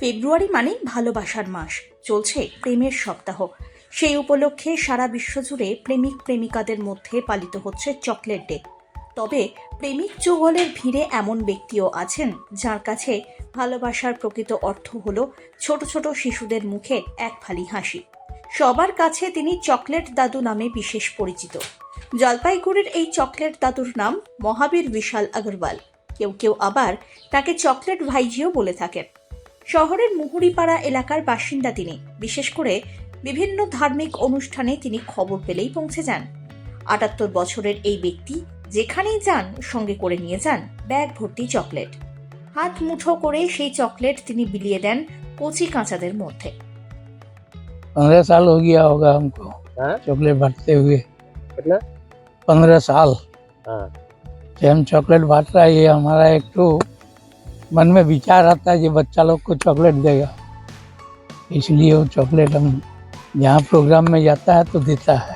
ফেব্রুয়ারি মানেই ভালোবাসার মাস। চলছে প্রেমের সপ্তাহ। সেই উপলক্ষে সারা বিশ্বজুড়ে প্রেমিক প্রেমিকাদের মধ্যে পালিত হচ্ছে চকলেট ডে তবে প্রেমিক যুগলের ভিড়ে এমন ব্যক্তিও আছেন যার কাছে ভালোবাসার প্রকৃত অর্থ হল ছোট ছোট শিশুদের মুখে এক ফালি হাসি। সবার কাছে তিনি চকলেট দাদু নামে বিশেষ পরিচিত। জলপাইগুড়ির এই চকলেট দাদুর নাম মহাবীর বিশাল আগরওয়াল। কেউ কেউ আবার তাকে চকলেট ভাইজিও বলে থাকেন। শহরের মুহুরিপাড়া এলাকার বাসিন্দা তিনি বিশেষ করে বিভিন্ন ধার্মিক অনুষ্ঠানে তিনি খবর পেলেই পৌঁছে যান আটাত্তর বছরের এই ব্যক্তি যেখানেই যান সঙ্গে করে নিয়ে যান ব্যাগ ভর্তি চকলেট হাত মুঠো করে সেই চকলেট তিনি বিলিয়ে দেন কচি কাঁচাদের মধ্যে पंद्रह साल हो गया होगा हमको हाँ? चॉकलेट बांटते हुए कितना पंद्रह साल हाँ से हम चॉकलेट बांट रहा है ये हमारा एक तो मन में विचार आता है कि बच्चा लोग को चॉकलेट देगा इसलिए वो चॉकलेट हम जहाँ प्रोग्राम में जाता है तो देता है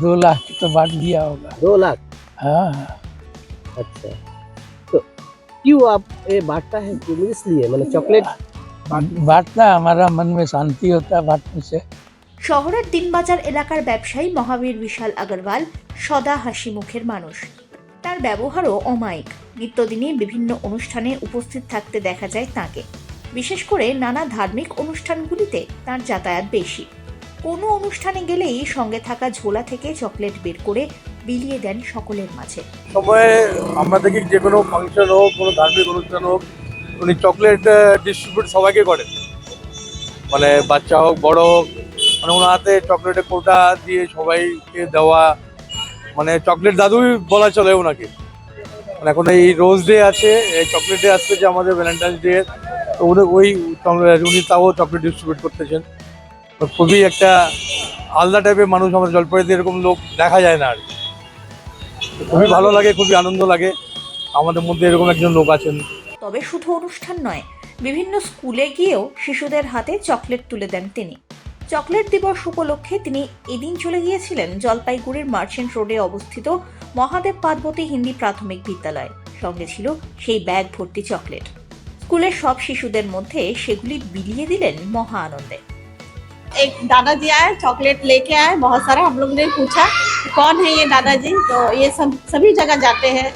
दो लाख की तो बांट दिया होगा दो लाख हाँ अच्छा तो क्यों आप ये बांटता है क्यों इसलिए मैंने चॉकलेट बांट- बांटना हमारा मन में शांति होता है बांटने से শহরের দিনবাজার এলাকার ব্যবসায়ী মহাবীর বিশাল আগরওয়াল সদা হাসি মুখের মানুষ তার ব্যবহারও অমায়িক। নিত্যদিনই বিভিন্ন অনুষ্ঠানে উপস্থিত থাকতে দেখা যায় তাকে। বিশেষ করে নানা ধার্মিক অনুষ্ঠানগুলিতে তার যাতায়াত বেশি। কোনো অনুষ্ঠানে গেলেই সঙ্গে থাকা ঝোলা থেকে চকলেট বের করে বিলিয়ে দেন সকলের মাঝে। সময়ে আমরা দেখি যে কোনো ফাংশন হোক, কোনো ধার্মিক অনুষ্ঠান হোক, উনি চকলেট ডিস্ট্রিবিউট সবাইকে করেন। মানে বাচ্চা হোক, বড় হোক মানে ওনার হাতে চকলেটের কোটা দিয়ে সবাইকে দেওয়া মানে চকলেট দাদুই বলা চলে ওনাকে। মানে এখন এই রোজ ডে আছে, এই চকলেট ডে আসছে যে আমাদের ভ্যালেন্টাইন্স ডে তো উনি ওই উনি তাও চকলেট ডিস্ট্রিবিউট করতেছেন। খুবই একটা আলাদা টাইপের মানুষ আমাদের জলপাইগুড়িতে এরকম লোক দেখা যায় না আর খুবই ভালো লাগে, খুবই আনন্দ লাগে। আমাদের মধ্যে এরকম একজন লোক আছেন। তবে শুধু অনুষ্ঠান নয়, বিভিন্ন স্কুলে গিয়েও শিশুদের হাতে চকলেট তুলে দেন তিনি। চকলেট দিবস উপলক্ষে তিনি এদিন চলে গিয়েছিলেন জলপাইগুড়ির মার্চেন্ট রোডে অবস্থিত মহাদেব পার্বতী হিন্দি প্রাথমিক বিদ্যালয় সঙ্গে ছিল সেই ব্যাগ ভর্তি চকলেট স্কুলের সব শিশুদের মধ্যে সেগুলি বিলিয়ে দিলেন মহা আনন্দে एक दादाजी आए चॉकलेट लेके आए बहुत सारा हम लोग ने पूछा कौन है ये दादाजी तो ये सब सभी जगह जाते हैं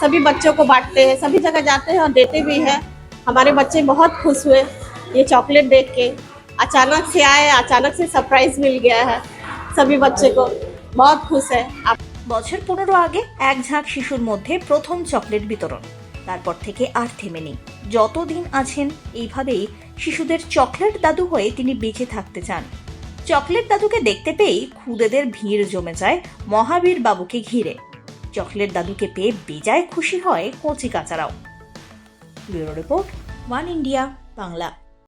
सभी बच्चों को बांटते हैं सभी जगह जाते हैं और देते भी हैं हमारे बच्चे बहुत खुश हुए ये चॉकलेट देख के अचानक से आए अचानक से सरप्राइज मिल गया है सभी बच्चे को बहुत खुश है आप বছর পনেরো আগে এক ঝাঁক শিশুর মধ্যে প্রথম চকলেট বিতরণ তারপর থেকে আর থেমেনি যতদিন আছেন এইভাবেই শিশুদের চকলেট দাদু হয়ে তিনি বেঁচে থাকতে চান চকলেট দাদুকে দেখতে পেয়েই খুদেদের ভিড় জমে যায় মহাবীর বাবুকে ঘিরে চকলেট দাদুকে পেয়ে বেজায় খুশি হয় কচি কাচারাও bureau report One India Bangla